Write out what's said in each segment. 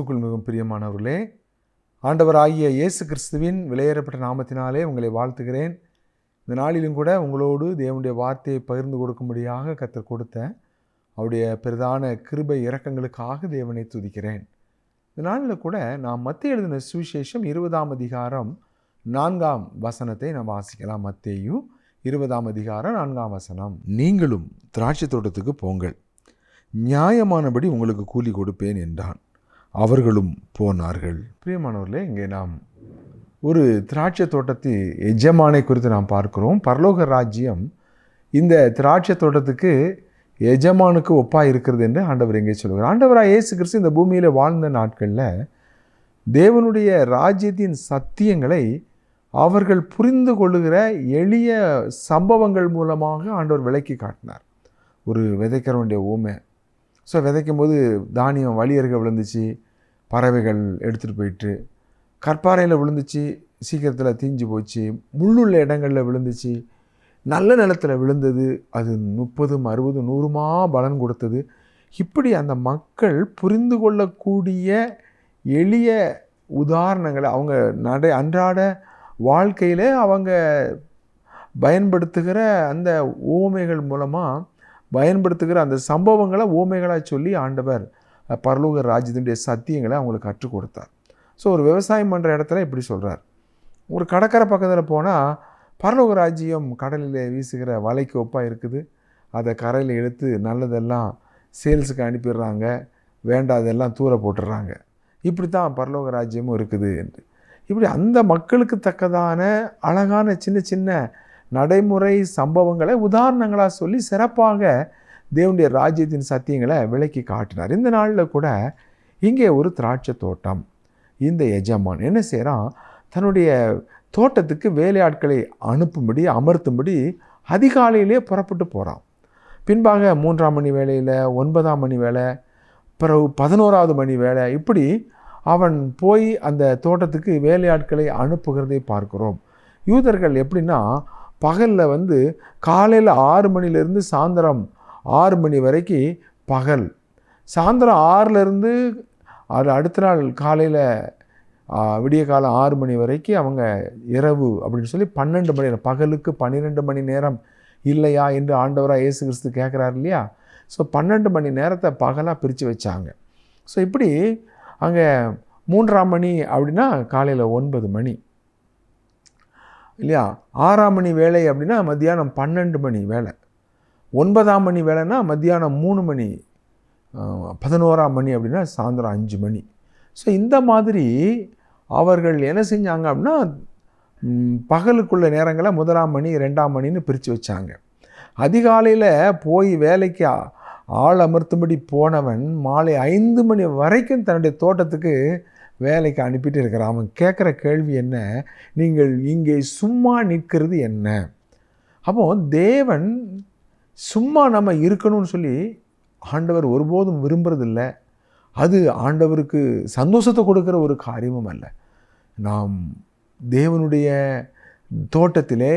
கிறிஸ்துக்குள் மிகவும் பிரியமானவர்களே ஆண்டவராகிய இயேசு கிறிஸ்துவின் விலையேறப்பட்ட நாமத்தினாலே உங்களை வாழ்த்துகிறேன். இந்த நாளிலும் கூட உங்களோடு தேவனுடைய வார்த்தையை பகிர்ந்து கொடுக்கும்படியாக கத்தர் கொடுத்த அவருடைய பிரதான கிருபை இரக்கங்களுக்காக தேவனை துதிக்கிறேன். இந்த நாளில் கூட நாம் மத்திய எழுதின சுவிசேஷம் இருபதாம் அதிகாரம் நான்காம் வசனத்தை நாம் வாசிக்கலாம். மத்தேயும் இருபதாம் அதிகாரம் நான்காம் வசனம். நீங்களும் திராட்சை தோட்டத்துக்கு போங்கள். நியாயமானபடி உங்களுக்கு கூலி கொடுப்பேன் என்றான். அவர்களும் போனார்கள். பிரியமானவர்களே இங்கே நாம் ஒரு திராட்சை தோட்டத்து எஜமானை குறித்து நாம் பார்க்கிறோம். பரலோக ராஜ்யம் இந்த திராட்சை தோட்டத்துக்கு எஜமானுக்கு ஒப்பாக இருக்கிறது என்று ஆண்டவர் எங்கே சொல்கிறார். ஆண்டவராக இயேசு கிறிஸ்து இந்த பூமியில் வாழ்ந்த நாட்களில் தேவனுடைய ராஜ்யத்தின் சத்தியங்களை அவர்கள் புரிந்து கொள்ளுகிற எளிய சம்பவங்கள் மூலமாக ஆண்டவர் விளக்கி காட்டினார். ஒரு விதைக்கிறவனுடைய ஊமை ஸோ விதைக்கும் போது தானியம் வழியருக விழுந்துச்சு பறவைகள் எடுத்துகிட்டு போயிட்டு கற்பாறையில் விழுந்துச்சு சீக்கிரத்தில் தீஞ்சு போச்சு முள்ளுள்ள இடங்களில் விழுந்துச்சு நல்ல நிலத்தில் விழுந்தது அது முப்பதும் அறுபதும் நூறுமா பலன் கொடுத்தது. இப்படி அந்த மக்கள் புரிந்து கொள்ளக்கூடிய எளிய உதாரணங்களை அவங்க நடை அன்றாட வாழ்க்கையில் அவங்க பயன்படுத்துகிற அந்த ஓமைகள் மூலமாக பயன்படுத்துகிற அந்த சம்பவங்களை ஊமைகளாக சொல்லி ஆண்டவர் பரலோக ராஜ்யத்தினுடைய சத்தியங்களை அவங்களுக்கு கற்றுக் கொடுத்தார். ஸோ ஒரு விவசாயம் பண்ணுற இடத்துல இப்படி சொல்கிறார் ஒரு கடற்கரை பக்கத்தில் போனால் பரலோக ராஜ்யம் கடலில் வீசுகிற வலைக்கு ஒப்பாக இருக்குது. அதை கரையில் எடுத்து நல்லதெல்லாம் சேல்ஸுக்கு அனுப்பிடுறாங்க. வேண்டாதெல்லாம் தூர போட்டுடுறாங்க. இப்படி தான் பரலோக ராஜ்யமும் இருக்குது என்று. இப்படி அந்த மக்களுக்கு தக்கதான அழகான சின்ன சின்ன நடைமுறை சம்பவங்களை உதாரணங்களாக சொல்லி சிறப்பாக தேவனுடைய ராஜ்யத்தின் சத்தியங்களை விளக்கி காட்டினார். இந்த நாளில் கூட இங்கே ஒரு திராட்சை தோட்டம் இந்த எஜமான் என்ன செய்கிறான் தன்னுடைய தோட்டத்துக்கு வேலையாட்களை அனுப்பும்படி அமர்த்தும்படி அதிகாலையிலே புறப்பட்டு போகிறான் பின்பாக மூன்றாம் மணி வேலையில் ஒன்பதாம் மணி வேலை பிறகு பதினோராவது மணி வேலை இப்படி அவன் போய் அந்த தோட்டத்துக்கு வேலையாட்களை அனுப்புகிறதை பார்க்கிறோம். யூதர்கள் எப்படின்னா பகலில் வந்து காலையில் ஆறு மணிலேருந்து சாயந்தரம் ஆறு மணி வரைக்கும் பகல். சாயந்தரம் ஆறுலேருந்து அது அடுத்த நாள் காலையில் விடிய காலம் ஆறு மணி வரைக்கும் அவங்க இரவு அப்படின்னு சொல்லி பன்னெண்டு மணி நேரம் பகலுக்கு பன்னிரெண்டு மணி நேரம் இல்லையா என்று ஆண்டவராக இயேசு கிறிஸ்து கேட்குறாரு இல்லையா? ஸோ பன்னெண்டு மணி நேரத்தை பகலாக பிரித்து வச்சாங்க. ஸோ இப்படி அங்கே மூன்றாம் மணி அப்படின்னா காலையில் ஒன்பது மணி. இல்லையா? ஆறாம் மணி வேலை அப்படின்னா மத்தியானம் பன்னெண்டு மணி வேலை. ஒன்பதாம் மணி வேலைன்னா மத்தியானம் மூணு மணி பதினோராம் மணி அப்படின்னா சாயந்தரம் அஞ்சு மணி. ஸோ இந்த மாதிரி அவர்கள் என்ன செஞ்சாங்க அப்படின்னா பகலுக்குள்ள நேரங்களை முதலாம் மணி ரெண்டாம் மணின்னு பிரித்து வச்சாங்க. அதிகாலையில் போய் வேலைக்கு ஆள் அமர்த்தும்படி போனவன் மாலை ஐந்து மணி வரைக்கும் தன்னுடைய தோட்டத்துக்கு வேலைக்கு அனுப்பிட்டு இருக்கிறான் அவன் கேட்குற கேள்வி என்ன? நீங்கள் இங்கே சும்மா நிற்கிறது என்ன? அப்போ தேவன் சும்மா நம்ம இருக்கணும்னு சொல்லி ஆண்டவர் ஒருபோதும் விரும்புறதில்ல. அது ஆண்டவருக்கு சந்தோஷத்தை கொடுக்குற ஒரு காரியமும் அல்ல. நாம் தேவனுடைய தோட்டத்திலே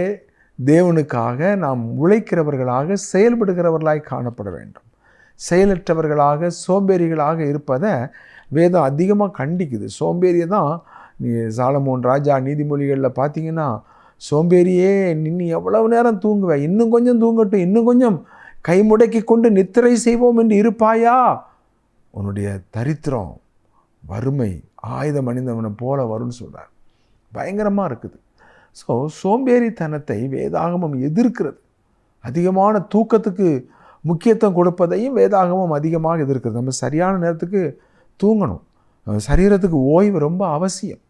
தேவனுக்காக நாம் உழைக்கிறவர்களாக செயல்படுகிறவர்களாய் காணப்பட வேண்டும். செயலற்றவர்களாக சோம்பேறிகளாக இருப்பதை வேதம் அதிகமாக கண்டிக்குது. சோம்பேறியை தான் நீ சாலமோன் ராஜா நீதிமொழிகளில் பார்த்தீங்கன்னா சோம்பேறியே நின்று எவ்வளவு நேரம் தூங்குவேன் இன்னும் கொஞ்சம் தூங்கட்டும் இன்னும் கொஞ்சம் கை முடக்கி கொண்டு நித்திரை செய்வோம் என்று இருப்பாயா? உன்னுடைய தரித்திரம் வறுமை ஆயுதம் அணிந்தவனை போல வரும்னு சொல்கிறார் பயங்கரமாக இருக்குது. ஸோ சோம்பேறித்தனத்தை வேதாகமம் எதிர்க்கிறது. அதிகமான தூக்கத்துக்கு முக்கியத்துவம் கொடுப்பதையும் வேதாகமம் அதிகமாக எதிர்க்கிறது. நம்ம சரியான நேரத்துக்கு தூங்கணும். சரீரத்துக்கு ஓய்வு ரொம்ப அவசியம்.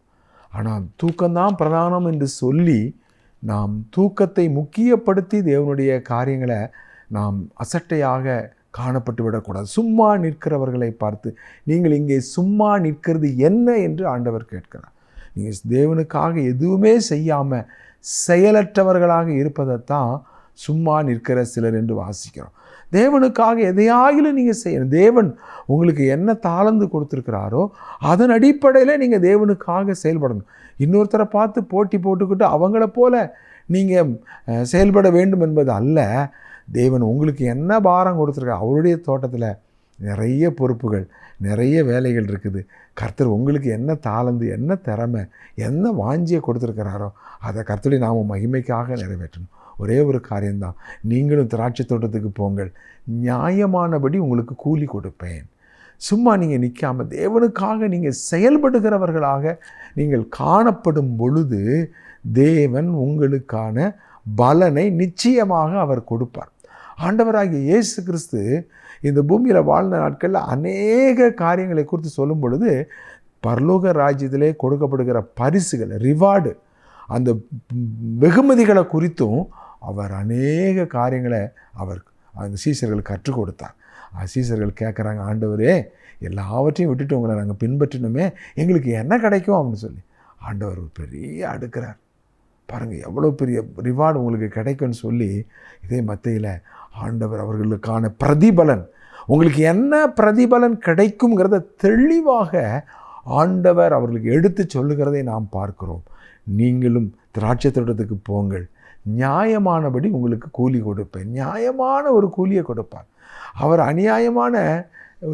ஆனால் தூக்கம்தான் பிரதானம் என்று சொல்லி நாம் தூக்கத்தை முக்கியப்படுத்தி தேவனுடைய காரியங்களை நாம் அசட்டையாக காணப்பட்டு விடக்கூடாது. சும்மா நிற்கிறவர்களை பார்த்து நீங்கள் இங்கே சும்மா நிற்கிறது என்ன? என்று ஆண்டவர் கேட்கிறார். நீங்கள் தேவனுக்காக எதுவுமே செய்யாமல் செயலற்றவர்களாக இருப்பதைத்தான் சும்மா நிற்கிற சிலர் என்று வாசிக்கிறோம். தேவனுக்காக எதையாகிலும் நீங்கள் செய்யணும். தேவன் உங்களுக்கு என்ன தாளந்து கொடுத்துருக்கிறாரோ அதன் அடிப்படையில் நீங்கள் தேவனுக்காக செயல்படணும். இன்னொருத்தரை பார்த்து போட்டி போட்டுக்கிட்டு அவங்கள போல் நீங்கள் செயல்பட வேண்டும் என்பது அல்ல. தேவன் உங்களுக்கு என்ன பாரம் கொடுத்துருக்கா அவருடைய தோட்டத்தில் நிறைய பொறுப்புகள் நிறைய வேலைகள் இருக்குது. கர்த்தர் உங்களுக்கு என்ன தாளந்து என்ன திறமை என்ன வாஞ்சியை கொடுத்துருக்கிறாரோ அதை கர்த்தருடைய நாம் மகிமைக்காக நிறைவேற்றணும். ஒரே ஒரு காரியம்தான். நீங்களும் திராட்சை தோட்டத்துக்கு போங்கள். நியாயமானபடி உங்களுக்கு கூலி கொடுப்பேன். சும்மா நீங்கள் நிற்காம தேவனுக்காக நீங்கள் செயல்படுகிறவர்களாக நீங்கள் காணப்படும் பொழுது தேவன் உங்களுக்கான பலனை நிச்சயமாக அவர் கொடுப்பார். ஆண்டவராகிய இயேசு கிறிஸ்து இந்த பூமியில் வாழ்ந்த நாட்களில் அநேக காரியங்களை குறித்து சொல்லும் பொழுது பரலோக ராஜ்யத்திலே கொடுக்கப்படுகிற பரிசுகள் ரிவார்டு அந்த வெகுமதிகளை குறித்தும் அவர் அநேக காரியங்களை அவர் அந்த சீசர்கள் கற்றுக் கொடுத்தார். அந்த சீசர்கள் கேட்குறாங்க ஆண்டவரே எல்லாவற்றையும் விட்டுட்டு உங்களை நாங்கள் பின்பற்றினோமே எங்களுக்கு என்ன கிடைக்கும்? அப்படின்னு சொல்லி. ஆண்டவர் பெரிய அடுக்கிறார். பாருங்கள் எவ்வளோ பெரிய ரிவார்டு உங்களுக்கு கிடைக்கும்னு சொல்லி இதே மத்தியில் ஆண்டவர் அவர்களுக்கான பிரதிபலன் உங்களுக்கு என்ன பிரதிபலன் கிடைக்குங்கிறத தெளிவாக ஆண்டவர் அவர்களுக்கு எடுத்து சொல்லுகிறதை நாம் பார்க்கிறோம். நீங்களும் திராட்சை தோட்டத்துக்கு போங்கள். நியாயமானபடி உங்களுக்கு கூலி கொடுப்பேன். நியாயமான ஒரு கூலியை கொடுப்பார். அவர் அநியாயமான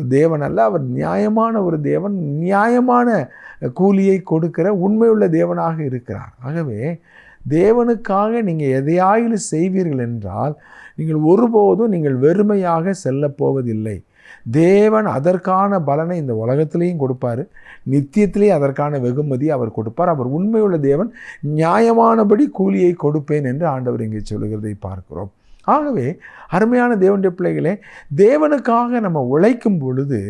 தேவன் அல்ல. அவர் நியாயமான ஒரு தேவன் நியாயமான கூலியை கொடுக்கிற உண்மையுள்ள தேவனாக இருக்கிறார். ஆகவே தேவனுக்காக நீங்கள் எதையாயிலும் செய்வீர்கள் என்றால் நீங்கள் ஒருபோதும் நீங்கள் வெறுமையாக செல்லப்போவதில்லை தேவன் அதற்கான பலனை இந்த உலகத்திலையும் கொடுப்பார். நித்தியத்திலே அதற்கான வெகுமதி அவர் கொடுப்பார். அவர் உண்மையுள்ள தேவன் நியாயமானபடி கூலியை கொடுப்பேன் என்று ஆண்டவர் இங்கே சொல்லுகிறதை பார்க்கிறோம். ஆகவே அருமையான தேவனுடைய பிள்ளைகளே தேவனுக்காக நம்ம உழைக்கும் பொழுது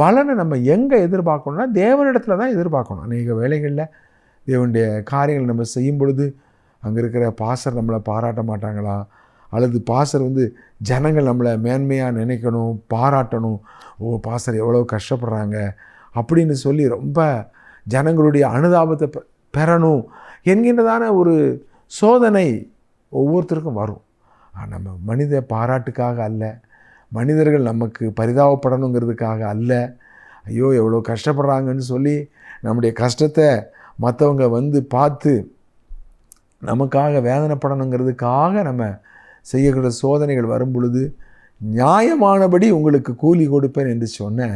பலனை நம்ம எங்கே எதிர்பார்க்கணும்னா தேவனிடத்துல தான் எதிர்பார்க்கணும். அநேக வேலைகளில் தேவனுடைய காரியங்கள் நம்ம செய்யும் பொழுது அங்கே இருக்கிற பாசர் நம்மளை பாராட்ட மாட்டாங்களா? அல்லது பாசர் வந்து ஜனங்கள் நம்மளை மேன்மையாக நினைக்கணும் பாராட்டணும். ஓ பாசர் எவ்வளோ கஷ்டப்படுறாங்க. அப்படின்னு சொல்லி ரொம்ப ஜனங்களுடைய அனுதாபத்தை பெ- பெறணும் என்கின்றதான ஒரு சோதனை ஒவ்வொருத்தருக்கும் வரும். நம்ம மனித பாராட்டுக்காக அல்ல மனிதர்கள் நமக்கு பரிதாபப்படணுங்கிறதுக்காக அல்ல. ஐயோ எவ்வளோ கஷ்டப்படுறாங்கன்னு சொல்லி நம்முடைய கஷ்டத்தை மற்றவங்க வந்து பார்த்து நமக்காக வேதனைப்படணுங்கிறதுக்காக நம்ம செய்யக்கூடிய சோதனைகள் வரும் பொழுது நியாயமானபடி உங்களுக்கு கூலி கொடுப்பேன் என்று சொன்ன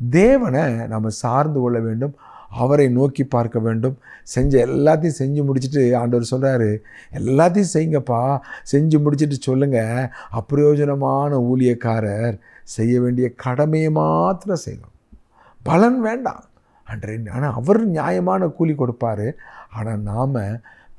தேவனை நம்ம சார்ந்து கொள்ள வேண்டும் அவரை நோக்கி பார்க்க வேண்டும். செஞ்ச எல்லாத்தையும் செஞ்சு முடிச்சுட்டு ஆண்டவர் சொல்கிறாரு எல்லாத்தையும் செய்யுங்கப்பா செஞ்சு முடிச்சுட்டு சொல்லுங்கள் அப்பிரயோஜனமான ஊழியக்காரர் செய்ய வேண்டிய கடமையை மாத்திரம் செய்யணும். பலன் வேண்டாம். அன்றே ஆனால் அவர் நியாயமான கூலி கொடுப்பாரு. ஆனால் நாம்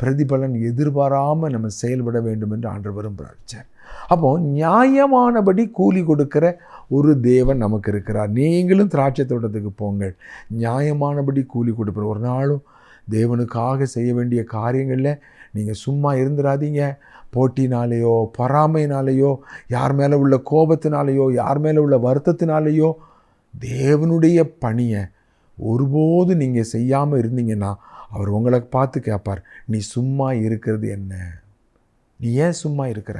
பிரதிபலன் எதிர்பாராமல் நம்ம செயல்பட வேண்டும் என்று ஆண்டு விரும்புகிறார் அப்போ நியாயமானபடி கூலி கொடுக்கிற ஒரு தேவன் நமக்கு இருக்கிறார். நீங்களும் திராட்சை தோட்டத்துக்கு போங்கள். நியாயமானபடி கூலி கொடுப்பார். ஒரு நாளும் தேவனுக்காக செய்ய வேண்டிய காரியங்களில் நீங்கள் சும்மா இருந்துடாதீங்க போட்டினாலேயோ பொறாமைனாலேயோ யார் மேலே உள்ள கோபத்தினாலேயோ யார் மேலே உள்ள வருத்தத்தினாலேயோ தேவனுடைய பணியை ஒருபோது நீங்கள் செய்யாமல் இருந்தீங்கன்னா அவர் உங்களை பார்த்து கேட்பார் நீ சும்மா இருக்கிறது என்ன? நீ ஏன் சும்மா இருக்கிற?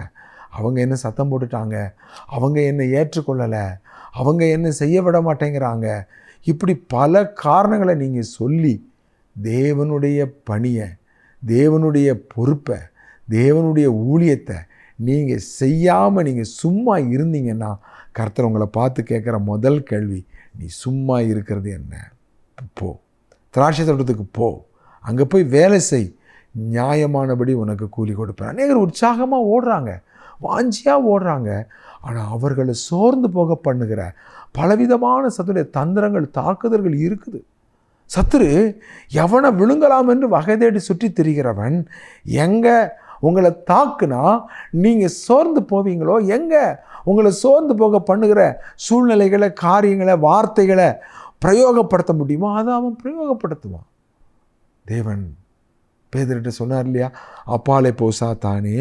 அவங்க என்ன சத்தம் போட்டுட்டாங்க? அவங்க என்ன ஏற்றுக்கொள்ளலை? அவங்க என்ன செய்ய விட மாட்டேங்கிறாங்க இப்படி பல காரணங்களை நீங்கள் சொல்லி தேவனுடைய பணியை தேவனுடைய பொறுப்பை தேவனுடைய ஊழியத்தை நீங்கள் செய்யாமல் நீங்கள் சும்மா இருந்தீங்கன்னா கர்த்தர் உங்களை பார்த்து கேட்குற முதல் கேள்வி நீ சும்மா இருக்கிறது என்ன? போ. திராட்சை தோட்டத்துக்கு போ. அங்கே போய் வேலை செய். நியாயமானபடி உனக்கு கூலி கொடுப்பேன். அநேகர் உற்சாகமாக ஓடுறாங்க. வாஞ்சியாக ஓடுறாங்க. ஆனால் அவர்களை சோர்ந்து போக பண்ணுகிற பலவிதமான சத்துடைய தந்திரங்கள் தாக்குதல்கள் இருக்குது. சத்துரு எவனை விழுங்கலாம் என்று வகை தேடி சுற்றி திரிகிறவன் எங்கே உங்களை தாக்குனா நீங்கள் சோர்ந்து போவீங்களோ? எங்கே உங்களை சோர்ந்து போக பண்ணுகிற சூழ்நிலைகளை காரியங்களை வார்த்தைகளை பிரயோகப்படுத்த முடியுமோ? அதை அவன் பிரயோகப்படுத்துவான். தேவன் பேதர்கிட்ட சொன்னார் இல்லையா? அப்பாலே போசா தானே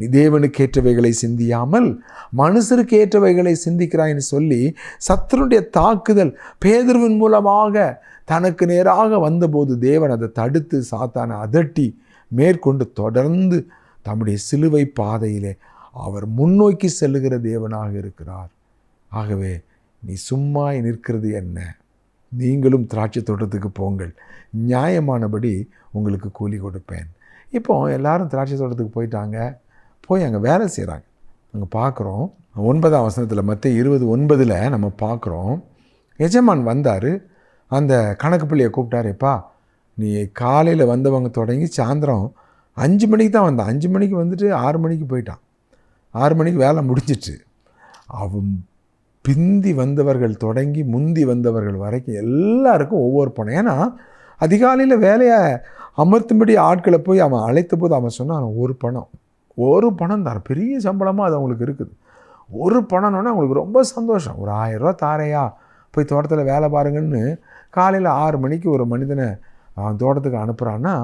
தேவனுக்கு ஏற்றவைகளை சிந்தியாமல் மனுஷருக்கு ஏற்றவைகளை சிந்திக்கிறாய்ன்னு சொல்லி சத்ருடைய தாக்குதல் பேதர்வின் மூலமாக தனக்கு நேராக வந்தபோது தேவன் அதை தடுத்து சாத்தானை அதட்டி மேற்கொண்டு தொடர்ந்து தம்முடைய சிலுவை பாதையிலே அவர் முன்னோக்கி செல்லுகிற தேவனாக இருக்கிறார். ஆகவே நீ சும்மா நிற்கிறது என்ன? நீங்களும் திராட்சை தோட்டத்துக்கு போங்கள். நியாயமானபடி உங்களுக்கு கூலி கொடுப்பேன். இப்போ எல்லாரும் திராட்சை தோட்டத்துக்கு போயிட்டாங்க. போய் அங்கே வேலை செய்கிறாங்க அங்கே பார்க்குறோம் ஒன்பதாம் வசனத்தில் மற்ற இருபது ஒன்பதில் நம்ம பார்க்குறோம் எஜமான் வந்தார். அந்த கணக்கு பிள்ளையை கூப்பிட்டாரேப்பா நீ காலையில் வந்தவங்க தொடங்கி சாயந்தரம் அஞ்சு மணிக்கு தான் வந்தான். அஞ்சு மணிக்கு வந்துட்டு ஆறு மணிக்கு போயிட்டான். ஆறு மணிக்கு வேலை முடிஞ்சிட்டு அவன் பிந்தி வந்தவர்கள் தொடங்கி முந்தி வந்தவர்கள் வரைக்கும் எல்லாருக்கும் ஒவ்வொரு பணம் ஏன்னா அதிகாலையில் வேலையை அமர்த்தும்படி ஆட்களை போய் அவன் அழைத்த போது அவன் சொன்னான் ஒரு பணம். ஒரு பணம் தரேன் பெரிய சம்பளமாக அது அவங்களுக்கு இருக்குது. ஒரு பணம்னோடனே அவங்களுக்கு ரொம்ப சந்தோஷம். ஒரு ஆயிரரூவா தாரையா போய் தோட்டத்தில் வேலை பாருங்கன்னு காலையில் ஆறு மணிக்கு ஒரு மனிதனை அவன் தோட்டத்துக்கு அனுப்புகிறான்னா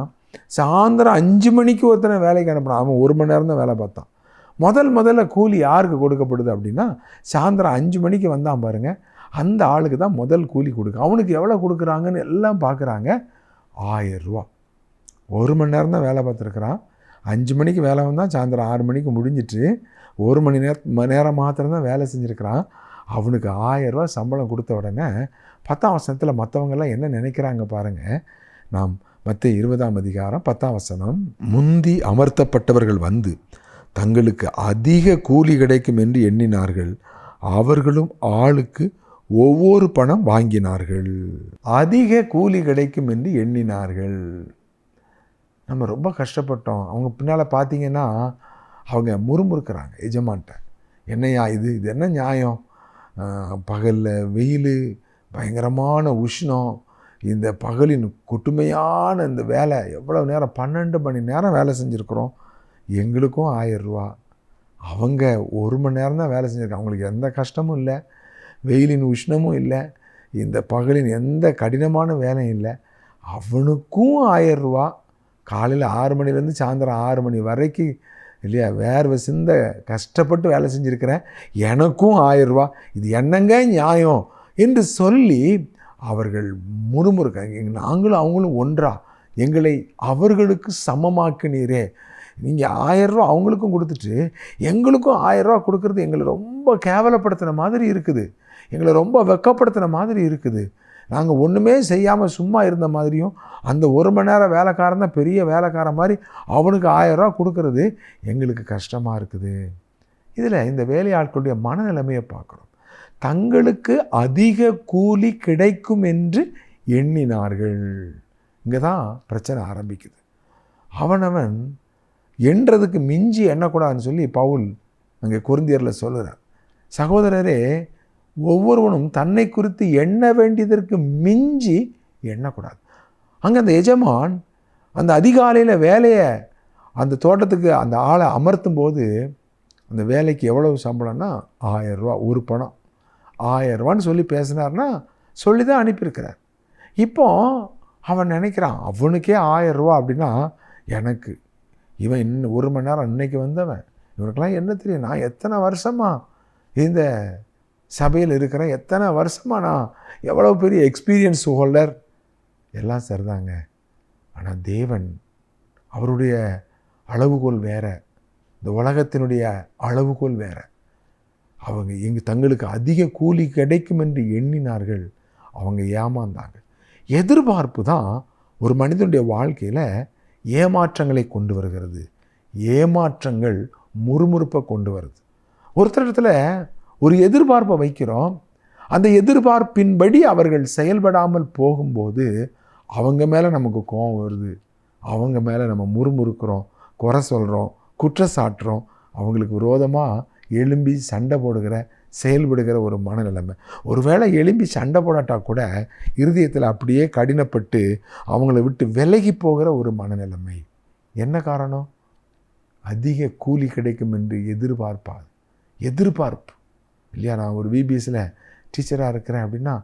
சாயந்தரம் அஞ்சு மணிக்கு ஒருத்தனை வேலைக்கு அனுப்புகிறான் அவன் ஒரு மணி நேரம் தான் வேலை பார்த்தான். முதல் முதல்ல கூலி யாருக்கு கொடுக்கப்படுது அப்படின்னா சாயந்தரம் அஞ்சு மணிக்கு வந்தான் பாருங்க அந்த ஆளுக்கு தான் முதல் கூலி கொடுக்க. அவனுக்கு எவ்வளோ கொடுக்குறாங்கன்னு எல்லாம் பார்க்குறாங்க ஆயிரம் ரூபா. ஒரு மணி நேரம் தான் வேலை பார்த்துருக்குறான். அஞ்சு மணிக்கு வேலை வந்தால் சாயந்தரம் ஆறு மணிக்கு முடிஞ்சிட்டு ஒரு மணி நேர மணி நேரம் மாத்திரம்தான் வேலை செஞ்சுருக்கிறான். அவனுக்கு ஆயரூவா சம்பளம் கொடுத்த உடனே பத்தாம் வசனத்தில் மற்றவங்கெல்லாம் என்ன நினைக்கிறாங்க பாருங்கள் நாம் மற்ற இருபதாம் அதிகாரம் பத்தாம் வசனம். முந்தி அமர்த்தப்பட்டவர்கள் வந்து தங்களுக்கு அதிக கூலி கிடைக்கும் என்று எண்ணினார்கள். அவர்களும் ஆளுக்கு ஒவ்வொரு பணம் வாங்கினார்கள். அதிக கூலி கிடைக்கும் என்று எண்ணினார்கள். நம்ம ரொம்ப கஷ்டப்பட்டோம். அவங்க பின்னால் பார்த்தீங்கன்னா அவங்க முறுமுறுக்கிறாங்க எஜமான்ட்ட. என்னையா இது? இது என்ன நியாயம்? பகலில் வெயில் பயங்கரமான உஷ்ணம். இந்த பகலின் கொட்டுமையான இந்த வேலை எவ்வளோ நேரம்? பன்னெண்டு மணி நேரம் வேலை செஞ்சுருக்குறோம். எங்களுக்கும் ஆயிரரூவா அவங்க ஒரு மணி நேரம் தான் வேலை செஞ்சுருக்காங்க. அவங்களுக்கு எந்த கஷ்டமும் இல்லை. வெயிலின் உஷ்ணமும் இல்லை. இந்த பகலின் எந்த கடினமான வேலையும் இல்லை. அவனுக்கும் ஆயிரரூவா காலையில் ஆறு மணிலேருந்து சாயந்தரம் ஆறு மணி வரைக்கும் இல்லையா? வேர்வை சிந்த கஷ்டப்பட்டு வேலை செஞ்சுருக்கிறேன். எனக்கும் ஆயிரரூவா இது என்னங்க நியாயம்? என்று சொல்லி அவர்கள் முறுமுறுக்க நாங்களும் அவங்களும் ஒன்றா எங்களை அவர்களுக்கு சமமாக்கினீரே. நீங்கள் ஆயிரரூவா அவங்களுக்கும் கொடுத்துட்டு எங்களுக்கும் ஆயிரரூவா கொடுக்கறது எங்களை ரொம்ப கேவலப்படுத்தின மாதிரி இருக்குது. எங்களை ரொம்ப வெக்கப்படுத்தின மாதிரி இருக்குது. நாங்கள் ஒன்றுமே செய்யாமல் சும்மா இருந்த மாதிரியும் அந்த ஒரு மணி நேரம் வேலைக்காரன் தான் பெரிய வேலைக்காரன் மாதிரி அவனுக்கு ஆயரூவா கொடுக்கறது எங்களுக்கு கஷ்டமாக இருக்குது. இதில் இந்த வேலையாட்களுடைய மனநிலைமையை பார்க்குறோம் தங்களுக்கு அதிக கூலி கிடைக்கும் என்று எண்ணினார்கள். இங்கே தான் பிரச்சனை ஆரம்பிக்குது. அவனவன் எண்றதுக்கு மிஞ்சி எண்ணக்கூடாதுன்னு சொல்லி பவுல் அங்கே குருந்தியரில் சொல்லுகிறார் சகோதரரே ஒவ்வொருவனும் தன்னை குறித்து எண்ண வேண்டியதற்கு மிஞ்சி எண்ணக்கூடாது. அங்கே அந்த எஜமான் அந்த அதிகாலையில் வேலையை அந்த தோட்டத்துக்கு அந்த ஆளை அமர்த்தும் போது அந்த வேலைக்கு எவ்வளவு சம்பளம்னா ஆயரூவா ஒரு பணம். ஆயரூவான்னு சொல்லி பேசினார்னா சொல்லி தான் அனுப்பியிருக்கிறார். இப்போ அவன் நினைக்கிறான் அவனுக்கே ஆயரூவா அப்படின்னா எனக்கு இவன் இன்னும் ஒரு மணி நேரம் இன்னைக்கு வந்தவன் இவனுக்கெல்லாம் என்ன தெரியும்? நான் எத்தனை வருஷமாக இந்த சபையில் இருக்கிறேன் எத்தனை வருஷமாக நான் எவ்வளோ பெரிய எக்ஸ்பீரியன்ஸ் ஹோல்டர் எல்லாம் சரிதாங்க. ஆனால் தேவன் அவருடைய அளவுகோல் வேறு. இந்த உலகத்தினுடைய அளவுகோல் வேறு. அவங்க எங்க தங்களுக்கு அதிக கூலி கிடைக்கும் என்று எண்ணினார்கள். அவங்க ஏமாந்தாங்க எதிர்பார்ப்பு தான் ஒரு மனிதனுடைய வாழ்க்கையில் ஏமாற்றங்களை கொண்டு வருகிறது. ஏமாற்றங்கள் முறுமுறுப்பை கொண்டு வருது. ஒருத்தரிடத்துல ஒரு எதிர்பார்ப்பை வைக்கிறோம். அந்த எதிர்பார்ப்பின்படி அவர்கள் செயல்படாமல் போகும்போது அவங்க மேலே நமக்கு கோபம் வருது. அவங்க மேலே நம்ம முறுமுறுக்கிறோம் குறை சொல்கிறோம் குற்றச்சாட்டுறோம் அவங்களுக்கு விரோதமாக எழும்பி சண்டை போடுகிற செயல்படுகிற ஒரு மனநிலைமை. ஒருவேளை எழும்பி சண்டை போடாட்டா கூட இருதயத்தில் அப்படியே கடினப்பட்டு அவங்கள விட்டு விலகி போகிற ஒரு மனநிலைமை. என்ன காரணம்? அதிக கூலி கிடைக்கும் என்று எதிர்பார்ப்பாது எதிர்பார்ப்பு. இல்லையா நான் ஒரு பிபிஎஸ்சில் டீச்சராக இருக்கிறேன் அப்படின்னா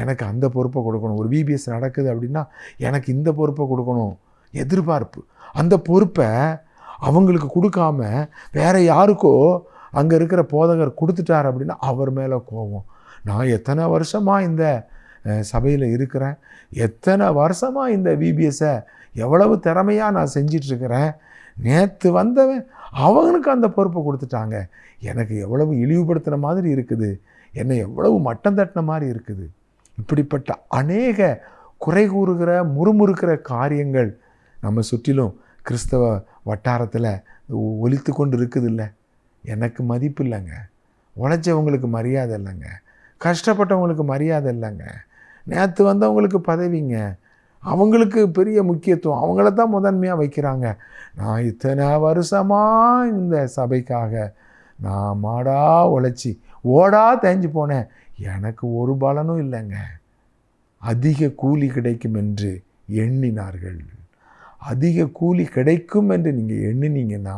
எனக்கு அந்த பொறுப்பை கொடுக்கணும். ஒரு விபிஎஸ் நடக்குது அப்படின்னா எனக்கு இந்த பொறுப்பை கொடுக்கணும். எதிர்பார்ப்பு. அந்த பொறுப்பை அவங்களுக்கு கொடுக்காம வேறு யாருக்கோ அங்கே இருக்கிற போதகர் கொடுத்துட்டார் அப்படின்னா அவர் மேலே கோபம் நான் எத்தனை வருஷமாக இந்த சபையில் இருக்கிறேன்? எத்தனை வருஷமாக இந்த விபிஎஸை எவ்வளவு திறமையாக நான் செஞ்சிட்ருக்கிறேன் நேற்று வந்தவன் அவனுக்கு அந்த பொறுப்பை கொடுத்துட்டாங்க. எனக்கு எவ்வளவு இழிவுபடுத்தின மாதிரி இருக்குது. என்னை எவ்வளவு மட்டம் தட்டின மாதிரி இருக்குது. இப்படிப்பட்ட அநேக குறை கூறுகிற முறுமுறுக்கிற காரியங்கள் நம்ம சுற்றிலும் கிறிஸ்தவ வட்டாரத்தில் ஒலித்து கொண்டு இருக்குது இல்லை எனக்கு மதிப்பு இல்லைங்க. உழைச்சவங்களுக்கு மரியாதை இல்லைங்க. கஷ்டப்பட்டவங்களுக்கு மரியாதை இல்லைங்க. நேற்று வந்தவங்களுக்கு பதவிங்க. அவங்களுக்கு பெரிய முக்கியத்துவம். அவங்கள தான் முதன்மையாக வைக்கிறாங்க. நான் இத்தனை வருஷமாக இந்த சபைக்காக நான் மாடா உழைச்சி ஓடா தேஞ்சு போனேன். எனக்கு ஒரு பலனும் இல்லைங்க. அதிக கூலி கிடைக்கும் என்று எண்ணினார்கள். அதிக கூலி கிடைக்கும் என்று நீங்கள் எண்ணினீங்கன்னா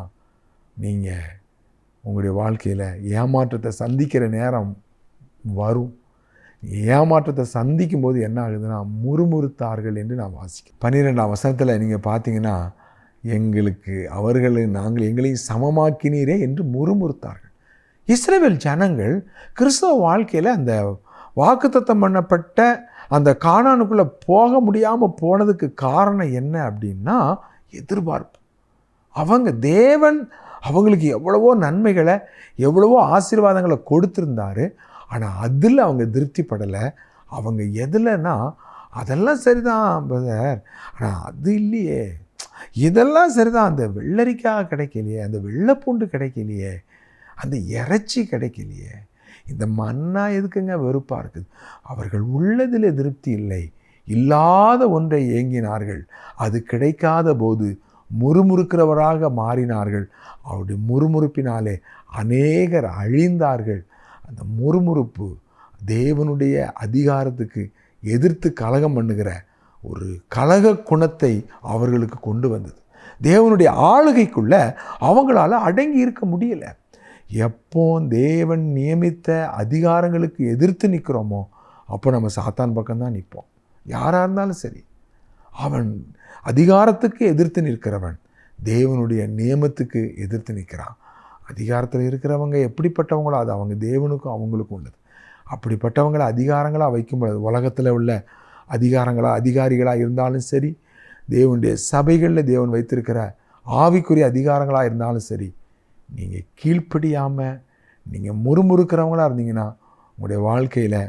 நீங்கள் உங்களுடைய வாழ்க்கையில் ஏமாற்றத்தை சந்திக்கிற நேரம் வரும். ஏமாற்றத்தை சந்திக்கும் போது என்ன ஆகுதுன்னா முறுமுறுத்தார்கள் என்று நான் வாசிக்கிறேன் பன்னிரெண்டாம் வசனத்தில் நீங்கள் பார்த்தீங்கன்னா எங்களுக்கு அவர்களை நாங்கள் எங்களையும் சமமாக்கினீரே என்று முறுமுறுத்தார்கள். இஸ்ரேவேல் ஜனங்கள் கிறிஸ்தவ வாழ்க்கையில் அந்த வாக்குத்தத்தம் பண்ணப்பட்ட அந்த காணானுக்குள்ளே போக முடியாமல் போனதுக்கு காரணம் என்ன அப்படின்னா எதிர்பார்ப்பு. அவங்க தேவன் அவங்களுக்கு எவ்வளவோ நன்மைகளை எவ்வளவோ ஆசீர்வாதங்களை கொடுத்துருந்தாரு. ஆனால் அதில் அவங்க திருப்திப்படலை அவங்க எதுலன்னா அதெல்லாம் சரிதான் பிரதர் ஆனால் அது இல்லையே. இதெல்லாம் சரிதான். அந்த வெள்ளரிக்காய் கிடைக்கலையே. அந்த வெள்ளைப்பூண்டு கிடைக்கலையே. அந்த இறைச்சி கிடைக்கலையே. இந்த மண்ணா எதுக்குங்க வெறுப்பாக இருக்குது? அவர்கள் உள்ளதில் திருப்தி இல்லை. இல்லாத ஒன்றை ஏங்கினார்கள். அது கிடைக்காத போது முறுமுறுக்கிறவராக மாறினார்கள். அவருடைய முறுமுறுப்பினாலே அநேகர் அழிந்தார்கள். அந்த முறுமுறுப்பு தேவனுடைய அதிகாரத்துக்கு எதிர்த்து கலகம் பண்ணுகிற ஒரு கலக குணத்தை அவர்களுக்கு கொண்டு வந்தது. தேவனுடைய ஆளுகைக்குள்ள அவங்களால அடங்கி இருக்க முடியல. எப்போ தேவன் நியமித்த அதிகாரங்களுக்கு எதிர்த்து நிற்கிறோமோ அப்போ நம்ம சாத்தான் பக்கம்தான் நிற்போம். யாராக இருந்தாலும் சரி. அவன் அதிகாரத்துக்கு எதிர்த்து நிற்கிறவன் தேவனுடைய நியமத்துக்கு எதிர்த்து நிற்கிறான். அதிகாரத்தில் இருக்கிறவங்க எப்படிப்பட்டவங்களோ அது அவங்க தேவனுக்கும் அவங்களுக்கும் உள்ளது. அப்படிப்பட்டவங்களை அதிகாரங்களாக வைக்கும்பொழுது உலகத்தில் உள்ள அதிகாரங்களாக அதிகாரிகளாக இருந்தாலும் சரி தேவனுடைய சபைகளில் தேவன் வைத்திருக்கிற ஆவிக்குரிய அதிகாரங்களாக இருந்தாலும் சரி நீங்கள் கீழ்ப்படியாமல் நீங்கள் முறுமுறுக்கிறவங்களா இருந்தீங்கன்னா உங்களுடைய வாழ்க்கையில்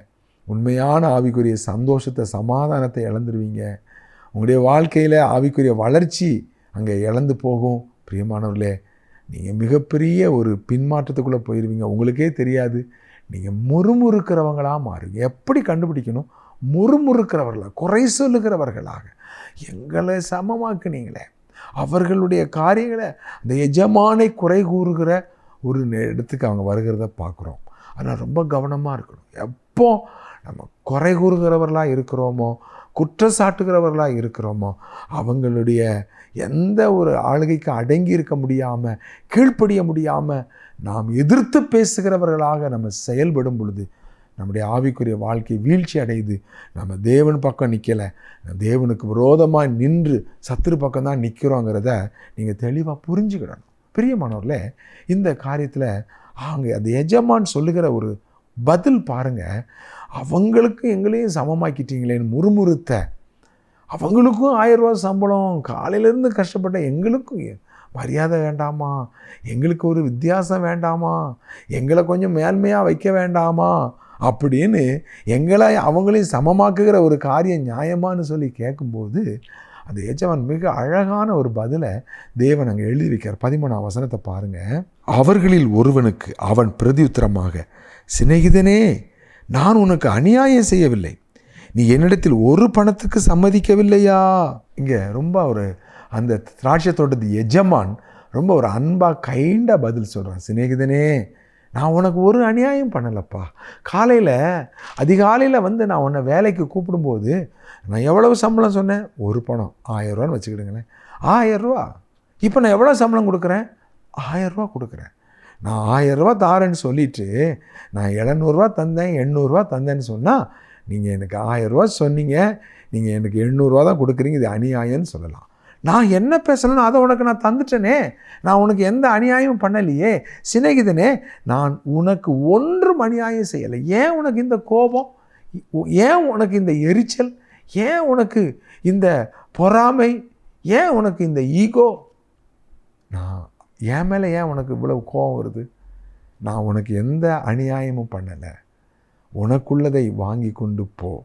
உண்மையான ஆவிக்குரிய சந்தோஷத்தை சமாதானத்தை இழந்துருவீங்க. உங்களுடைய வாழ்க்கையில் ஆவிக்குரிய வளர்ச்சி அங்கே இழந்து போகும். பிரியமானவர்களே நீங்கள் மிகப்பெரிய ஒரு பின்மாற்றத்துக்குள்ளே போயிடுவீங்க உங்களுக்கே தெரியாது. நீங்கள் முறுமுறுக்கிறவங்களாக மாறுங்க எப்படி கண்டுபிடிக்கணும்? முறுமுறுக்கிறவர்களாக குறை சொல்லுகிறவர்களாக. எங்களை சமமாக்குனீங்களே. அவர்களுடைய காரியங்களை அந்த எஜமானை குறை கூறுகிற ஒரு இடத்துக்கு அவங்க வருகிறத பார்க்குறோம். ஆனால் ரொம்ப கவனமாக இருக்கணும். எப்போ நம்ம குறை கூறுகிறவர்களாக இருக்கிறோமோ குற்றம் சாட்டுகிறவர்களாக இருக்கிறோமோ அவங்களுடைய எந்த ஒரு ஆளுகைக்கு அடங்கி இருக்க முடியாமல் கீழ்ப்படிய முடியாமல் நாம் எதிர்த்து பேசுகிறவர்களாக நம்ம செயல்படும் பொழுது நம்முடைய ஆவிக்குரிய வாழ்க்கை வீழ்ச்சி அடையுது. நம்ம தேவன் பக்கம் நிற்கலை தேவனுக்கு விரோதமாக நின்று சத்துரு பக்கம் தான் நிற்கிறோங்கிறத நீங்கள் தெளிவாக புரிஞ்சுக்கிடணும். பிரியமானவர்களே இந்த காரியத்தில் அவங்க அந்த எஜமான் சொல்லுகிற ஒரு பதில் பாருங்கள் அவங்களுக்கும் எங்களையும் சமமாக்கிட்டீங்களேன்னு முறுமுறுத்த. அவங்களுக்கும் ஆயிரம் ரூபா சம்பளம். காலையிலேருந்து கஷ்டப்பட்ட எங்களுக்கும் மரியாதை வேண்டாமா? எங்களுக்கு ஒரு வித்தியாசம் வேண்டாமா? எங்களை கொஞ்சம் மேன்மையாக வைக்க வேண்டாமா? அப்படின்னு எங்களை அவங்களையும் சமமாக்குகிற ஒரு காரியம் நியாயமான்னு சொல்லி கேட்கும்போது அந்த எஜமான் மிக அழகான ஒரு பதிலை தேவன் அங்கே எழுதி வைக்கிறார். பதிமூணாம் வசனத்தை பாருங்கள் அவர்களில் ஒருவனுக்கு அவன் பிரதியுத்தரமாக சிநேகிதனே நான் உனக்கு அநியாயம் செய்யவில்லை. நீ என்னிடத்தில் ஒரு பணத்துக்கு சம்மதிக்கவில்லையா? இங்கே ரொம்ப ஒரு அந்த திராட்சை தோட்டத்து எஜமான் ரொம்ப ஒரு அன்பாக கைண்டாக பதில் சொல்கிறான் சிநேகிதனே நான் உனக்கு ஒரு அநியாயம் பண்ணலப்பா. காலையில் அதிகாலையில் வந்து நான் உன்னை வேலைக்கு கூப்பிடும்போது நான் எவ்வளவு சம்பளம் சொன்னேன்? ஒரு பணம். ஆயிரரூவான்னு வச்சுக்கிடுங்களேன். ஆயரூவா இப்போ நான் எவ்வளோ சம்பளம் கொடுக்குறேன்? ஆயிரரூவா கொடுக்குறேன். நான் ஆயரூவா தாரேன்னு சொல்லிட்டு நான் எழுநூறுவா தந்தேன் எண்ணூறுரூவா தந்தேன்னு சொன்னால் நீங்கள் எனக்கு ஆயிரரூவா சொன்னீங்க நீங்கள் எனக்கு எண்ணூறுரூவா தான் கொடுக்குறீங்க இது அநியாயம்னு சொல்லலாம். நான் என்ன பேசலன்னு அதை உனக்கு நான் தந்துட்டேனே நான் உனக்கு எந்த அநியாயமும் பண்ணலையே சிநேகிதனே நான் உனக்கு ஒன்றும் அநியாயம் செய்யலை. ஏன் உனக்கு இந்த கோபம்? ஏன் உனக்கு இந்த எரிச்சல்? ஏன் உனக்கு இந்த பொறாமை? ஏன் உனக்கு இந்த ஈகோ? நான் என் மேலே ஏன் உனக்கு இவ்வளவு கோபம் வருது? நான் உனக்கு எந்த அநியாயமும் பண்ணலை. உனக்குள்ளதை வாங்கி கொண்டு போ.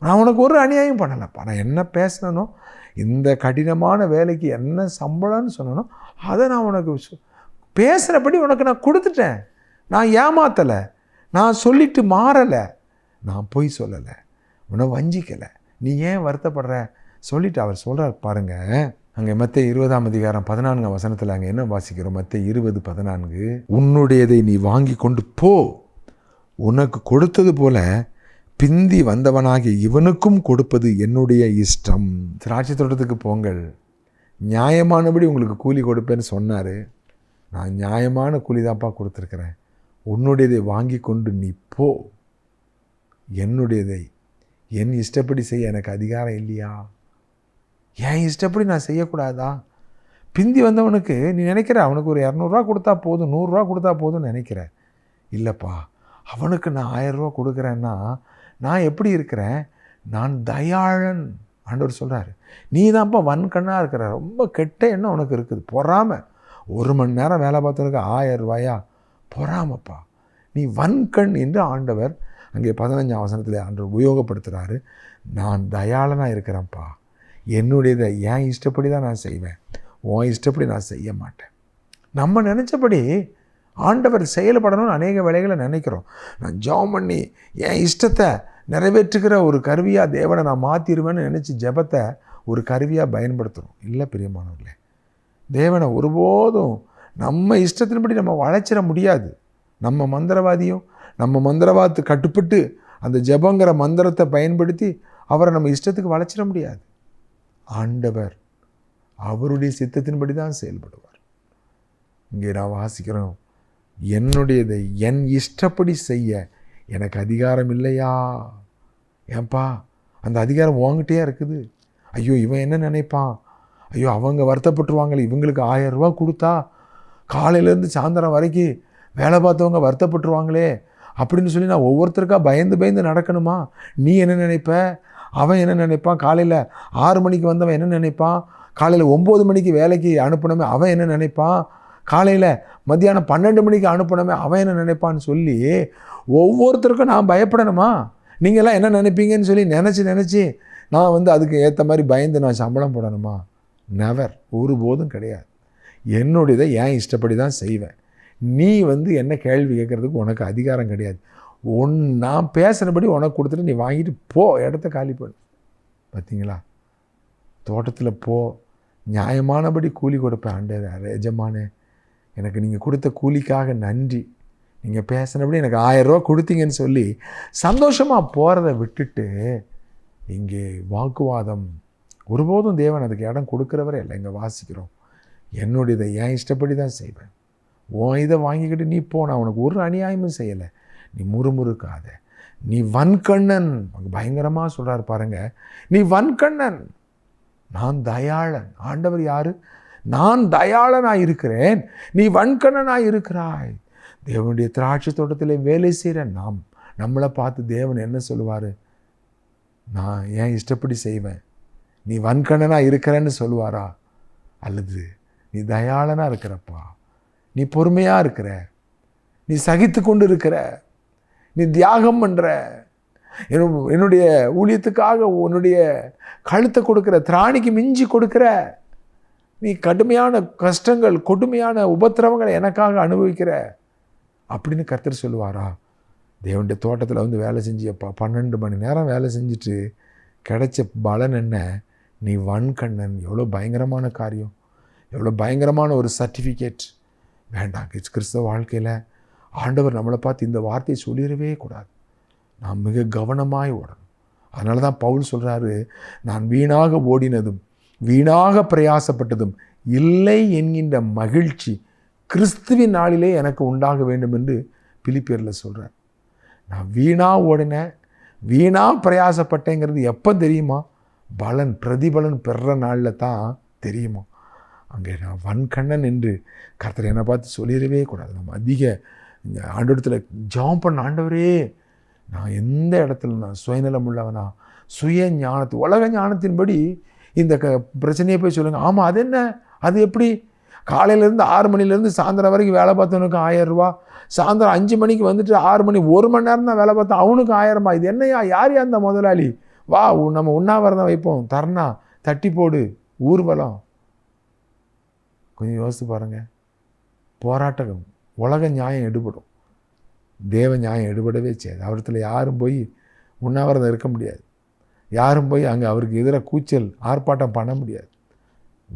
நான் உனக்கு ஒரு அநியாயம் பண்ணலப்பா. நான் என்ன பேசணும் இந்த கடினமான வேலைக்கு என்ன சம்பளம்னு சொன்னனோ அதை நான் உனக்கு பேசுகிறபடி உனக்கு நான் கொடுத்துட்டேன். நான் ஏமாத்தலை. நான் சொல்லிட்டு மாறலை. நான் பொய் சொல்லலை. உன்னை வஞ்சிக்கலை. நீ ஏன் வருத்தப்படுற? சொல்லிட்டு அவர் சொல்கிறார் பாருங்கள் அங்கே மற்ற இருபதாம் அதிகாரம் பதினான்காம் வசனத்தில் அங்கே என்ன வாசிக்கிறோம்? மற்ற இருபது பதினான்கு. உன்னுடையதை நீ வாங்கி கொண்டு போ. உனக்கு கொடுத்தது போல பிந்தி வந்தவனாகிய இவனுக்கும் கொடுப்பது என்னுடைய இஷ்டம். திராட்சை தோட்டத்துக்கு போங்கள். நியாயமானபடி உங்களுக்கு கூலி கொடுப்பேன்னு சொன்னார். நான் நியாயமான கூலி தான்ப்பா கொடுத்துருக்குறேன். உன்னுடையதை வாங்கி கொண்டு நீ போ. என்னுடையதை. என் இஷ்டப்படி செய்ய எனக்கு அதிகாரம் இல்லையா? என் இஷ்டப்படி நான் செய்யக்கூடாதா? பிந்தி வந்தவனுக்கு நீ நினைக்கிற அவனுக்கு ஒரு இரநூறுவா கொடுத்தா போதும் நூறுரூவா கொடுத்தா போதும்னு நினைக்கிற. இல்லைப்பா அவனுக்கு நான் ஆயிரரூவா கொடுக்குறேன்னா நான் எப்படி இருக்கிறேன்? நான் தயாளன். ஆண்டவர் சொல்கிறாரு நீ தான்ப்பா வன்கண்ணாக இருக்கிற. ரொம்ப கெட்ட எண்ணம் உனக்கு இருக்குது. பொறாமல் ஒரு மணி நேரம் வேலை பார்த்ததுக்கு ஆயிரம் ரூபாயா? பொறாமப்பா. நீ வன்கண் என்று ஆண்டவர் அங்கே பதினஞ்சாம் வசனத்தில் ஆண்டவர் உபயோகப்படுத்துகிறாரு நான் தயாளனாக இருக்கிறேன்ப்பா. என்னுடையதை என் இஷ்டப்படி தான் நான் செய்வேன். உன் இஷ்டப்படி நான் செய்ய மாட்டேன். நம்ம நினச்சபடி ஆண்டவர் செயல்படணும்னு அநேக வேலைகளை நினைக்கிறோம். நான் ஜெபம் பண்ணி என் இஷ்டத்தை நிறைவேற்றுகிற ஒரு கருவியாக தேவனை நான் மாற்றிடுவேன்னு நினச்சி ஜெபத்தை ஒரு கருவியாக பயன்படுத்துகிறோம் இல்லை பிரியமானவர்களே தேவனை ஒருபோதும் நம்ம இஷ்டத்தின்படி நம்ம வளைச்சிட முடியாது. நம்ம மந்திரவாதியும் நம்ம மந்திரவாதத்து கட்டுப்பட்டு அந்த ஜெபங்கிற மந்திரத்தை பயன்படுத்தி அவரை நம்ம இஷ்டத்துக்கு வளைச்சிட முடியாது. ஆண்டவர் அவருடைய சித்தத்தின்படி தான் செயல்படுவார். இங்கே நான் வாசிக்கிறோம் என்னுடையதை என் இஷ்டப்படி செய்ய எனக்கு அதிகாரம் இல்லையா? ஏன்பா அந்த அதிகாரம் உங்ககிட்டயே இருக்குது? ஐயோ இவன் என்ன நினைப்பான்? ஐயோ அவங்க வருத்தப்பட்டுருவாங்களே இவங்களுக்கு ஆயிரம் ரூபா கொடுத்தா காலையிலேருந்து சாயந்தரம் வரைக்கும் வேலை பார்த்தவங்க வருத்தப்பட்டுருவாங்களே அப்படின்னு சொல்லி நான் ஒவ்வொருத்தருக்கா பயந்து பயந்து நடக்கணுமா? நீ என்ன நினைப்ப? அவன் என்ன நினைப்பான்? காலையில் ஆறு மணிக்கு வந்தவன் என்ன நினைப்பான்? காலையில் ஒம்பது மணிக்கு வேலைக்கு அனுப்பணுமே அவன் என்ன நினைப்பான்? காலையில் மத்தியானம் பன்னெண்டு மணிக்கு அனுப்பணுமே அவன் என்ன நினைப்பான்னு சொல்லி ஒவ்வொருத்தருக்கும் நான் பயப்படணுமா? நீங்கள்லாம் என்ன நினைப்பீங்கன்னு சொல்லி நினச்சி நினச்சி நான் வந்து அதுக்கு ஏற்ற மாதிரி பயந்து நான் சம்பளம் போடணுமா? நெவர் ஒருபோதும் கிடையாது. என்னுடையதை ஏன் இஷ்டப்படி தான் செய்வேன். நீ வந்து என்ன கேள்வி கேட்குறதுக்கு உனக்கு அதிகாரம் கிடையாது. உன் நான் பேசுகிறபடி உனக்கு கொடுத்துட்டு நீ வாங்கிட்டு போ. இடத்த காலி பண்ணு. பார்த்தீங்களா தோட்டத்தில் போ. நியாயமானபடி கூலி கொடுப்பேன் ஆண்டே எஜமானே எனக்கு நீங்கள் கொடுத்த கூலிக்காக நன்றி. நீங்கள் பேசினபடி எனக்கு ஆயரூவா கொடுத்தீங்கன்னு சொல்லி சந்தோஷமாக போகிறத விட்டுட்டு இங்கே வாக்குவாதம். ஒருபோதும் தேவன் அதுக்கு இடம் கொடுக்குறவரே இல்லை. இங்கே வாசிக்கிறோம். என்னுடையதை என் இஷ்டப்படி தான் செய்வேன். உன் இதை வாங்கிக்கிட்டு நீ போ. நான் உனக்கு ஒரு அநியாயமும் செய்யலை. நீ முறுமுறுக்காத. நீ வன்கண்ணன். பயங்கரமாக சொல்கிறார் பாருங்க. நீ வன்கண்ணன். நான் தயாளன். ஆண்டவர் யாரு? நான் தயாளனாக இருக்கிறேன். நீ வன்கண்ணனாக இருக்கிறாய். தேவனுடைய திராட்சை தோட்டத்தில் வேலை செய்கிற நாம் நம்மளை பார்த்து தேவன் என்ன சொல்லுவார்? நான் ஏன் இஷ்டப்படி செய்வேன்? நீ வன்கண்ணனாக இருக்கிறேன்னு சொல்லுவாரா? அல்லது நீ தயாளனாக இருக்கிறப்பா? நீ பொறுமையாக இருக்கிற? நீ சகித்து கொண்டு இருக்கிற? நீ தியாகம் பண்ணுற என்னுடைய ஊழியத்துக்காக உன்னுடைய கழுத்தை கொடுக்குற திராணிக்கு மிஞ்சி கொடுக்குற நீ கடுமையான கஷ்டங்கள் கொடுமையான உபத்திரவங்களை எனக்காக அனுபவிக்கிற அப்படின்னு கர்த்தர் சொல்லுவாரா? தேவனுடைய தோட்டத்தில் வந்து வேலை செஞ்சு அப்பா பன்னெண்டு மணி நேரம் வேலை செஞ்சுட்டு கிடைச்ச பலன் என்ன? நீ வன்கண்ணன். எவ்வளோ பயங்கரமான காரியம். எவ்வளோ பயங்கரமான ஒரு சர்டிஃபிகேட் வேண்டாம். கிறிஸ்தவ வாழ்க்கையில் ஆண்டவர் நம்மளை பார்த்து இந்த வார்த்தையை சொல்லிடவே கூடாது. நாம் மிக கவனமாய் ஓடணும். அதனால தான் பவுல் சொல்கிறாரு நான் வீணாக ஓடினதும் வீணாக பிரயாசப்பட்டதும் இல்லை என்கின்ற மகிழ்ச்சி கிறிஸ்துவின் நாளிலே எனக்கு உண்டாக வேண்டும் என்று பிலிப்பியரில் சொல்கிறார் நான் வீணாக ஓடினேன் வீணாக பிரயாசப்பட்டேங்கிறது எப்போ தெரியுமா? பலன் பிரதிபலன் பெற நாளில் தான் தெரியுமா? அங்கே நான் வன்கண்ணன் என்று கர்த்தர் என்னை பார்த்து சொல்லிடவே கூடாது. நம்ம அதிக இந்த ஆண்டவரத்தில் ஜாம் பண்ண ஆண்டவரே நான் எந்த இடத்துல நான் சுயநலம் உள்ளவனா? சுய ஞானத்து உலக ஞானத்தின்படி இந்த க பிரச்சனையை போய் சொல்லுங்கள் ஆமாம் அது என்ன? அது எப்படி? காலையிலேருந்து ஆறு மணிலேருந்து சாயந்தரம் வரைக்கும் வேலை பார்த்தவனுக்கு ஆயிரம் ரூபா. சாயந்தரம் அஞ்சு மணிக்கு வந்துட்டு ஆறு மணி ஒரு மணி நேரம் தான் வேலை பார்த்தா அவனுக்கு ஆயிரமா இது என்னையா? யார் அந்த முதலாளி? வா நம்ம உண்ணாவிரதம் வைப்போம். தர்ணா தட்டி போடு ஊர்வலம். கொஞ்சம் யோசித்து பாருங்கள் போராட்டம் உலக நியாயம் எடுபடும். தேவ நியாயம் எடுபடவே செய்யாது. அவரத்தில் யாரும் போய் உண்ணாவிரதம் இருக்க முடியாது. யாரும் போய் அங்கே அவருக்கு எதிராக கூச்சல் ஆர்ப்பாட்டம் பண்ண முடியாது.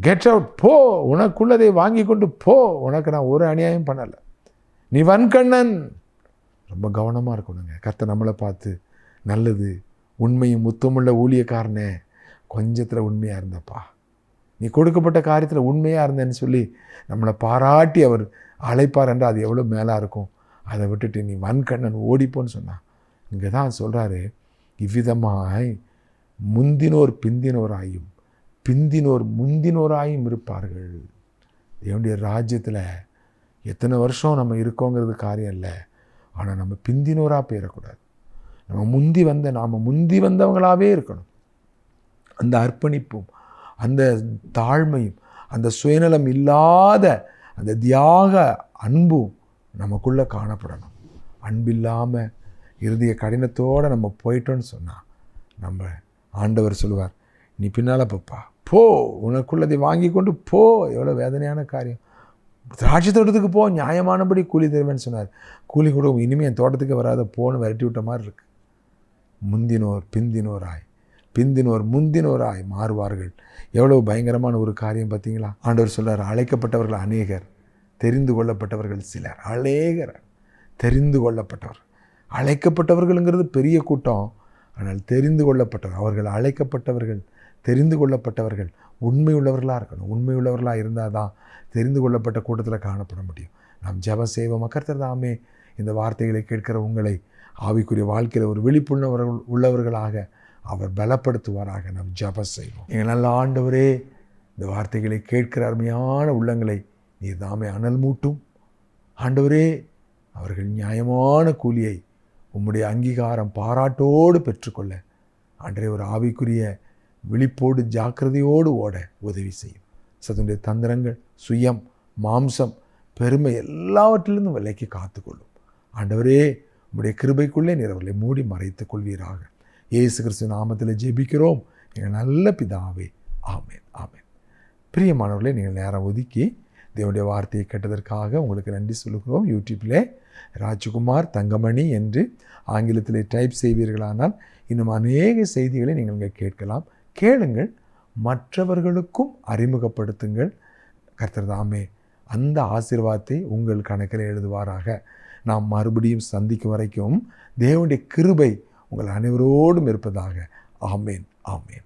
கெட் அவுட் போ உனக்குள்ளதை வாங்கி கொண்டு போ. உனக்கு நான் ஒரு அநியாயம் பண்ணலை. நீ வன்கண்ணன். ரொம்ப கவனமாக இருக்கணுங்க. கத்தை நம்மளை பார்த்து நல்லது உண்மையும் முத்தமுள்ள ஊழியக்காரனே. கொஞ்சத்தில் உண்மையாக இருந்தப்பா. நீ கொடுக்கப்பட்ட காரியத்தில் உண்மையாக இருந்தேன்னு சொல்லி நம்மளை பாராட்டி அவர் அழைப்பார் என்றால் அது எவ்வளோ மேலாக இருக்கும்? அதை விட்டுட்டு நீ வன்கண்ணன் ஓடிப்போன்னு சொன்னான் இங்கே தான் சொல்கிறாரு இவ்விதமாய் முந்தினோர் பிந்தினோராயும் பிந்தினோர் முந்தினோராயும் இருப்பார்கள். தேவனுடைய ராஜ்யத்தில் எத்தனை வருஷம் நம்ம இருக்கோங்கிறது காரியம் இல்லை. ஆனால் நம்ம பிந்தினோராக போயிடக்கூடாது. நம்ம முந்தி வந்த நாம் முந்தி வந்தவங்களாகவே இருக்கணும். அந்த அர்ப்பணிப்பும் அந்த தாழ்மையும் அந்த சுயநலம் இல்லாத அந்த தியாக அன்பும் நமக்குள்ளே காணப்படணும். அன்பில்லாமல் இறுதிய கடினத்தோடு நம்ம போயிட்டோன்னு சொன்னால் நம்ம ஆண்டவர் சொல்லுவார் நீ பின்னால் பப்பா. போ. உனக்குள்ளதை வாங்கி கொண்டு போ. எவ்வளோ வேதனையான காரியம். திராட்சை தோட்டத்துக்கு போ. நியாயமானபடி கூலி தருவேன்னு சொன்னார். கூலி கொடுக்கும் இனிமேல் என் தோட்டத்துக்கு வராத போன்னு விரட்டி விட்ட மாதிரி இருக்குது முந்தினோர் பிந்தினோராய். பிந்தினோர் முந்தினோராய் மாறுவார்கள். எவ்வளோ பயங்கரமான ஒரு காரியம் பார்த்தீங்களா? ஆண்டவர் சொல்கிறார் அழைக்கப்பட்டவர்கள் அநேகர் தெரிந்து கொள்ளப்பட்டவர்கள் சிலர். அநேகர் தெரிந்து கொள்ளப்பட்டவர். அழைக்கப்பட்டவர்கள்ங்கிறது பெரிய கூட்டம் ஆனால் தெரிந்து கொள்ளப்பட்டவர் அவர்கள் அழைக்கப்பட்டவர்கள் தெரிந்து கொள்ளப்பட்டவர்கள் உண்மையுள்ளவர்களாக இருக்கணும். உண்மையுள்ளவர்களாக இருந்தால் தான் தெரிந்து கொள்ளப்பட்ட கூட்டத்தில் காணப்பட முடியும். நாம் ஜப செய்வோம்? கர்த்தர் தாமே இந்த வார்த்தைகளை கேட்கிற உங்களை ஆவிக்குரிய வாழ்க்கையில் ஒரு விழிப்புணர்வர்கள் உள்ளவர்களாக அவர் பலப்படுத்துவாராக நாம் ஜப செய்வோம். எங்கள் நல்ல ஆண்டவரே இந்த வார்த்தைகளை கேட்கிற அருமையான உள்ளங்களை நீர் தாமே அனல் மூட்டும். ஆண்டவரே அவர்கள் நியாயமான கூலியை உம்முடைய அங்கீகாரம் பாராட்டோடு பெற்றுக்கொள்ள அன்றைய ஒரு ஆவிக்குரிய விழிப்போடு ஜாக்கிரதையோடு ஓட உதவி செய்யும். சத்துடைய தந்திரங்கள் சுயம் மாம்சம் பெருமை எல்லாவற்றிலிருந்தும் விலைக்கு காத்துக்கொள்ளும். ஆண்டவரே உம்முடைய கிருபைக்குள்ளே நீர் அவர்களை மூடி மறைத்துக் கொள்வீராக. இயேசு கிறிஸ்து நாமத்தில் ஜெபிக்கிறோம். எங்கள் நல்ல பிதாவே ஆமேன் ஆமேன். பிரியமானவர்களே நீங்கள் நேரம் ஒதுக்கி தேவனுடைய வார்த்தையை கேட்டதற்காக உங்களுக்கு நன்றி சொல்லுகிறோம். யூடியூப்பில் ராஜ்குமார் தங்கமணி என்று ஆங்கிலத்தில் டைப் செய்வீர்களானால் இன்னும் அநேக செய்திகளை நீங்கள் இங்கே கேட்கலாம். கேளுங்கள் மற்றவர்களுக்கும் அறிமுகப்படுத்துங்கள். கர்த்தர்தாமே அந்த ஆசீர்வாதத்தை உங்கள் கணக்கில் எழுதுவாராக. நாம் மறுபடியும் சந்திக்கும் வரைக்கும் தேவனுடைய கிருபை உங்கள் அனைவரோடும் இருப்பதாக. ஆமேன் ஆமேன்.